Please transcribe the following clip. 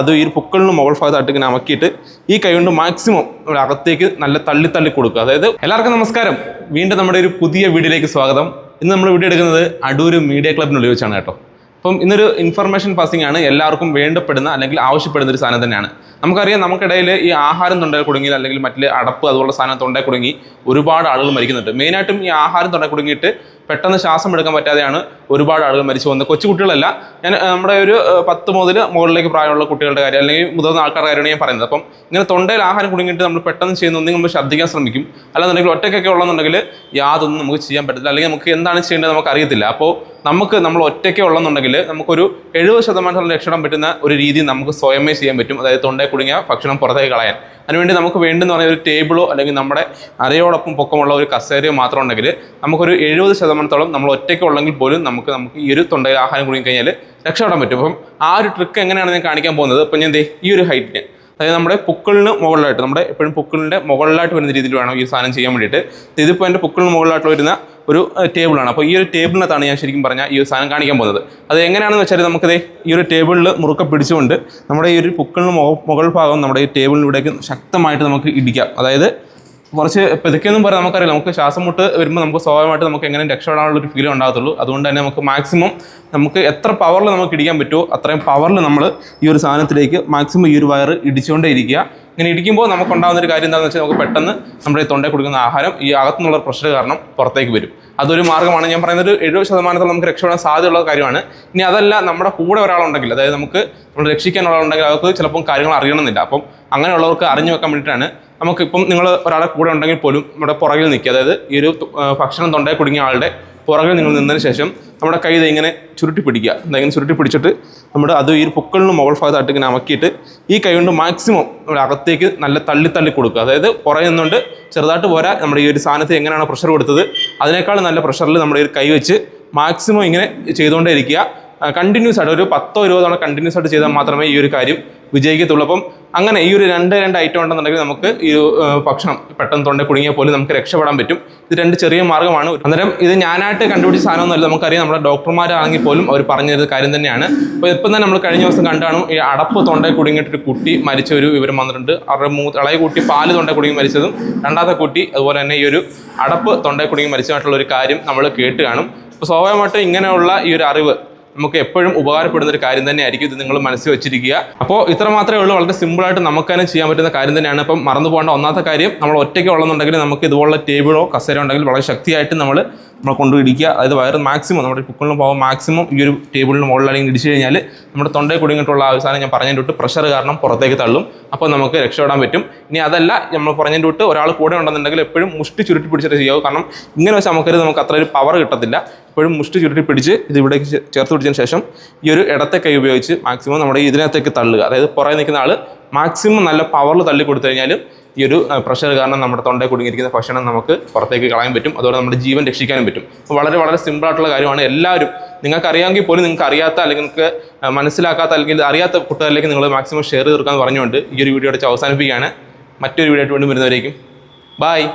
അത് ഈ പൊക്കളിന് മുകൾ ഭാഗത്തായിട്ട് ഇങ്ങനെ അമക്കിയിട്ട് ഈ കൈ കൊണ്ട് മാക്സിമം നമ്മുടെ അകത്തേക്ക് നല്ല തള്ളി തള്ളി കൊടുക്കുക. അതായത് എല്ലാവർക്കും നമസ്കാരം. വീണ്ടും നമ്മുടെ ഒരു പുതിയ വീഡിയോയിലേക്ക് സ്വാഗതം. ഇന്ന് നമ്മൾ വീഡിയോ എടുക്കുന്നത് അടൂർ മീഡിയ ക്ലബിനുള്ളിൽ വെച്ചാണ് കേട്ടോ. അപ്പം ഇന്നൊരു ഇൻഫർമേഷൻ പാസിംഗ് ആണ്. എല്ലാവർക്കും വേണ്ടപ്പെടുന്ന അല്ലെങ്കിൽ ആവശ്യപ്പെടുന്ന ഒരു സാധനം തന്നെയാണ്. നമുക്കറിയാം നമുക്കിടയിൽ ഈ ആഹാരം തൊണ്ടയിൽ കുടുങ്ങി അല്ലെങ്കിൽ മറ്റേ അടപ്പ് അതുപോലുള്ള സാധനം തൊണ്ടയിൽ കുടുങ്ങി ഒരുപാട് ആളുകൾ മരിക്കുന്നുണ്ട്. മെയിനായിട്ടും ഈ ആഹാരം തൊണ്ടയിൽ കുടുങ്ങിയിട്ട് പെട്ടെന്ന് ശ്വാസം എടുക്കാൻ പറ്റാതെയാണ് ഒരുപാട് ആളുകൾ മരിച്ചു പോകുന്നത്. കൊച്ചു കുട്ടികളല്ല ഞാൻ നമ്മുടെ ഒരു പത്ത് മുതൽ മുകളിലേക്ക് പ്രായമുള്ള കുട്ടികളുടെ കാര്യം അല്ലെങ്കിൽ മുതിർന്ന ആൾക്കാരുടെ കാര്യമാണ് ഞാൻ പറയുന്നത്. അപ്പം ഇങ്ങനെ തൊണ്ടയിൽ ആഹാരം കുടുങ്ങിയിട്ട് നമ്മൾ പെട്ടെന്ന് ചെയ്യുന്ന ഒന്നും നമ്മൾ ശ്രദ്ധിക്കാൻ ശ്രമിക്കും. അല്ലാന്നുണ്ടെങ്കിൽ ഒറ്റയ്ക്കൊക്കെ ഉള്ളതെന്നുണ്ടെങ്കിൽ യാതൊന്നും നമുക്ക് ചെയ്യാൻ പറ്റില്ല അല്ലെങ്കിൽ നമുക്ക് എന്താണ് ചെയ്യേണ്ടത് നമുക്ക് അറിയത്തില്ല. അപ്പോൾ നമുക്ക് നമ്മൾ ഒറ്റയ്ക്ക് ഉള്ളതെന്നുണ്ടെങ്കിൽ നമുക്കൊരു എഴുപത് ശതമാനം രക്ഷപ്പെടാൻ പറ്റുന്ന ഒരു രീതി നമുക്ക് സ്വയമേ ചെയ്യാൻ പറ്റും. അതായത് തൊണ്ടയിൽ കുടുങ്ങിയ ഭക്ഷണം പുറത്തേക്ക് കളയാൻ. അതിനുവേണ്ടി നമുക്ക് വേണ്ടെന്ന് പറഞ്ഞ ഒരു ടേബിളോ അല്ലെങ്കിൽ നമ്മുടെ അരയോടൊപ്പം പൊക്കമുള്ള ഒരു കസേരയോ മാത്രം ഉണ്ടെങ്കിൽ നമുക്കൊരു എഴുപത് ശതമാനത്തോളം നമ്മൾ ഒറ്റയ്ക്ക് ഉള്ളെങ്കിൽ പോലും നമുക്ക് നമുക്ക് ഈ ഒരു തൊണ്ടയിൽ ആഹാരം കുടുങ്ങി കഴിഞ്ഞാൽ രക്ഷപ്പെടാൻ പറ്റും. അപ്പം ആ ഒരു ട്രിക്ക് എങ്ങനെയാണ് ഞാൻ കാണിക്കാൻ പോകുന്നത്? അപ്പം ഞാൻ ഈ ഒരു ഹൈറ്റിന് അതായത് നമ്മുടെ പുക്കളിന് മുകളിലായിട്ട് നമ്മുടെ എപ്പോഴും പുക്കളിന്റെ മുകളിലായിട്ട് വരുന്ന രീതിയിൽ വേണം ഈ സാധനം ചെയ്യാൻ വേണ്ടിയിട്ട്. ഇതിപ്പോൾ എന്റെ പുക്കളിന് മുകളിലായിട്ട് വരുന്ന ഒരു ടേബിളാണ് അപ്പോൾ ഈ ഒരു ടേബിളിനകത്താണ് ഞാൻ ശരിക്കും പറഞ്ഞാൽ ഈ ഒരു സാധനം കാണിക്കാൻ പോകുന്നത്. അത് എങ്ങനെയാണെന്ന് വെച്ചാൽ നമുക്കത് ഈ ഒരു ടേബിളിൽ മുറുക്ക പിടിച്ചുകൊണ്ട് നമ്മുടെ ഈ ഒരു പുക്കളിന് മുകൾ ഭാഗം നമ്മുടെ ഈ ടേബിളിലൂടെയൊക്കെ ശക്തമായിട്ട് നമുക്ക് ഇടിക്കാം. അതായത് കുറച്ച് പെതുക്കെയൊന്നും പറയാം നമുക്കറിയാം നമുക്ക് ശ്വാസം മുട്ട് വരുമ്പോൾ നമുക്ക് സ്വാഭാവികമായിട്ട് നമുക്ക് എങ്ങനെ രക്ഷപ്പെടാനുള്ള ഒരു ഫീൽ ഉണ്ടാകത്തുള്ളൂ. അതുകൊണ്ട് തന്നെ നമുക്ക് മാക്സിമം നമുക്ക് എത്ര പവറിൽ നമുക്ക് ഇടിക്കാൻ പറ്റുമോ അത്രയും പവറിൽ നമ്മൾ ഈ ഒരു സാധനത്തിലേക്ക് മാക്സിമം ഈ ഒരു വയറ് ഇടിച്ചുകൊണ്ടേ ഇരിക്കുക ഇങ്ങനെ ഇടിക്കുമ്പോൾ നമുക്ക് ഉണ്ടാകുന്ന ഒരു കാര്യം എന്താണെന്ന് വെച്ചാൽ നമുക്ക് പെട്ടെന്ന് നമ്മുടെ ഈ തൊണ്ടയിൽ കൊടുക്കുന്ന ആഹാരം ഈ അകത്തുനിന്നുള്ള പ്രഷർ കാരണം പുറത്തേക്ക് വരും. അതൊരു മാർഗമാണ് ഞാൻ പറയുന്നത് ഒരു എഴുപത് ശതമാനത്തോളം നമുക്ക് രക്ഷപ്പെടാൻ സാധ്യതയുള്ള കാര്യമാണ്. ഇനി അതല്ല നമ്മുടെ കൂടെ ഒരാളുണ്ടെങ്കിൽ അതായത് നമുക്ക് നമ്മൾ രക്ഷിക്കാൻ ഒരാളുണ്ടെങ്കിൽ അവർക്ക് ചിലപ്പം കാര്യങ്ങൾ അറിയണമെന്നില്ല. അപ്പം അങ്ങനെയുള്ളവർക്ക് അറിഞ്ഞു വെക്കാൻ വേണ്ടിയിട്ടാണ് നമുക്കിപ്പം നിങ്ങൾ ഒരാളെ കൂടെ ഉണ്ടെങ്കിൽ പോലും നമ്മുടെ പുറകിൽ നിൽക്കുക. അതായത് ഈ ഒരു ഭക്ഷണം തൊണ്ടയിൽ കുടുങ്ങിയ ആളുടെ പുറകിൽ നിങ്ങൾ നിന്നതിന് ശേഷം നമ്മുടെ കൈ ഇങ്ങനെ ചുരുട്ടി പിടിക്കുക. ഇങ്ങനെ ചുരുട്ടി പിടിച്ചിട്ട് നമ്മുടെ അത് ഈ പൊക്കളിന് മുകൾ ഭാഗത്തായിട്ട് ഇങ്ങനെ അമക്കിയിട്ട് ഈ കൈ കൊണ്ട് മാക്സിമം നമ്മുടെ അകത്തേക്ക് നല്ല തള്ളി തള്ളി കൊടുക്കുക. അതായത് പുറകെ നിന്നുകൊണ്ട് ചെറുതായിട്ട് പോരാ. നമ്മുടെ ഈ ഒരു സാധനത്തിൽ എങ്ങനെയാണ് പ്രഷർ കൊടുത്തത് അതിനേക്കാൾ നല്ല പ്രഷറിൽ നമ്മുടെ ഈ കൈ വെച്ച് മാക്സിമം ഇങ്ങനെ ചെയ്തുകൊണ്ടേ ഇരിക്കുക. കണ്ടിന്യൂസ് ആയിട്ട് ഒരു പത്തോ ഇരുപതോ തവണ കണ്ടിന്യൂസ് ആയിട്ട് ചെയ്താൽ മാത്രമേ ഈ ഒരു കാര്യം വിജയിക്കത്തുള്ളൂ. അപ്പം അങ്ങനെ ഈ ഒരു രണ്ട് രണ്ട് ഐറ്റം ഉണ്ടെന്നുണ്ടെങ്കിൽ നമുക്ക് ഈ ഭക്ഷണം പെട്ടെന്ന് തൊണ്ട കുടുങ്ങിയാൽ പോലും നമുക്ക് രക്ഷപ്പെടാൻ പറ്റും. ഇത് രണ്ട് ചെറിയ മാർഗമാണ് അന്നേരം ഇത് ഞാനായിട്ട് കണ്ടുപിടിച്ച സാധനമൊന്നുമല്ല. നമുക്കറിയാം നമ്മുടെ ഡോക്ടർമാരാണെങ്കിൽ പോലും അവർ പറഞ്ഞൊരു കാര്യം തന്നെയാണ്. അപ്പോൾ ഇപ്പം തന്നെ നമ്മൾ കഴിഞ്ഞ ദിവസം കണ്ടാണ് ഈ അടപ്പ് തൊണ്ടയിൽ കുടുങ്ങിയിട്ടൊരു കുട്ടി മരിച്ച ഒരു വിവരം വന്നിട്ടുണ്ട്. അവരുടെ മൂ ഇളയ കുട്ടി പാൽ തൊണ്ടയിൽ കുടുങ്ങി മരിച്ചതും രണ്ടാമത്തെ കുട്ടി അതുപോലെ തന്നെ ഈ ഒരു അടപ്പ് തൊണ്ടയിൽ കുടുങ്ങി മരിച്ചതായിട്ടുള്ള ഒരു കാര്യം നമ്മൾ കേട്ട് കാണും. അപ്പോൾ സ്വാഭാവികമായിട്ടും ഇങ്ങനെയുള്ള ഈ ഒരു അറിവ് നമുക്ക് എപ്പോഴും ഉപകാരപ്പെടുന്ന ഒരു കാര്യം തന്നെയായിരിക്കും ഇത് നിങ്ങൾ മനസ്സിൽ വെച്ചിരിക്കുക. അപ്പോൾ ഇത്ര മാത്രമേ ഉള്ളൂ. വളരെ സിമ്പിളായിട്ട് നമുക്ക് തന്നെ ചെയ്യാൻ പറ്റുന്ന കാര്യം തന്നെയാണ്. ഇപ്പം മറന്നു പോകേണ്ട ഒന്നാമത്തെ കാര്യം നമ്മൾ ഒറ്റയ്ക്ക് ഉള്ളതെന്നുണ്ടെങ്കിൽ നമുക്ക് ഇതുപോലുള്ള ടേബിളോ കസേരോ ഉണ്ടെങ്കിൽ വളരെ ശക്തിയായിട്ട് നമ്മൾ നമ്മൾ കൊണ്ട് അതായത് വയർ മാക്സിമം നമ്മുടെ കുക്കളിന് പോകാൻ മാക്സിമം ഈ ഒരു ടേബിളിന് മുകളിൽ അല്ലെങ്കിൽ ഇടിച്ചു കഴിഞ്ഞാൽ നമ്മുടെ തൊണ്ടയിൽ കുടുങ്ങിയിട്ടുള്ള അവസാനം ഞാൻ പറഞ്ഞതിന്റെ തൊട്ട് പ്രഷർ കാരണം പുറത്തേക്ക് തള്ളും. അപ്പോൾ നമുക്ക് രക്ഷപ്പെടാൻ പറ്റും. ഇനി അതല്ല നമ്മൾ പറഞ്ഞതിന്റെ തൊട്ട് ഒരാൾ കൂടെ ഉണ്ടെന്നുണ്ടെങ്കിൽ എപ്പോഴും മുഷ്ടി ചുരുട്ടി പിടിച്ചിട്ട് ചെയ്യാവും. കാരണം ഇങ്ങനെ വെച്ചാൽ നമുക്കത് നമുക്ക് അത്ര ഒരു പവർ കിട്ടത്തില്ല. എപ്പോഴും മുഷ്ടി ചുരുട്ടി പിടിച്ച് ഇത് ഇവിടേക്ക് ചേർത്ത് പിടിച്ചതിന് ശേഷം ഈ ഒരു ഇടത്തെ കൈ ഉപയോഗിച്ച് മാക്സിമം നമ്മുടെ ഇതിനകത്തേക്ക് തള്ളുക. അതായത് പുറകെ നിൽക്കുന്ന ആൾ മാക്സിമം നല്ല പവറിൽ തള്ളി കൊടുത്തു കഴിഞ്ഞാൽ ഈ ഒരു പ്രഷർ കാരണം നമ്മുടെ തൊണ്ടയിൽ കുടുങ്ങിയിരിക്കുന്ന ഭക്ഷണം നമുക്ക് പുറത്തേക്ക് കളയാൻ പറ്റും. അതുപോലെ നമ്മുടെ ജീവൻ രക്ഷിക്കാനും പറ്റും. അപ്പോൾ വളരെ വളരെ സിമ്പിൾ ആയിട്ടുള്ള കാര്യമാണ് എല്ലാവരും. നിങ്ങൾക്ക് അറിയാമെങ്കിൽ പോലും നിങ്ങൾക്ക് അറിയാത്ത അല്ലെങ്കിൽ നിങ്ങൾക്ക് മനസ്സിലാക്കാത്ത അല്ലെങ്കിൽ അറിയാത്ത കുട്ടികളിലേക്ക് നിങ്ങൾ മാക്സിമം ഷെയർ തീർക്കാൻ പറഞ്ഞുകൊണ്ട് ഈ ഒരു വീഡിയോ അടിച്ച് അവസാനിപ്പിക്കുകയാണ്. മറ്റൊരു വീഡിയോ ആയിട്ട് വീണ്ടും വരുന്നവരേക്കും. ബായ്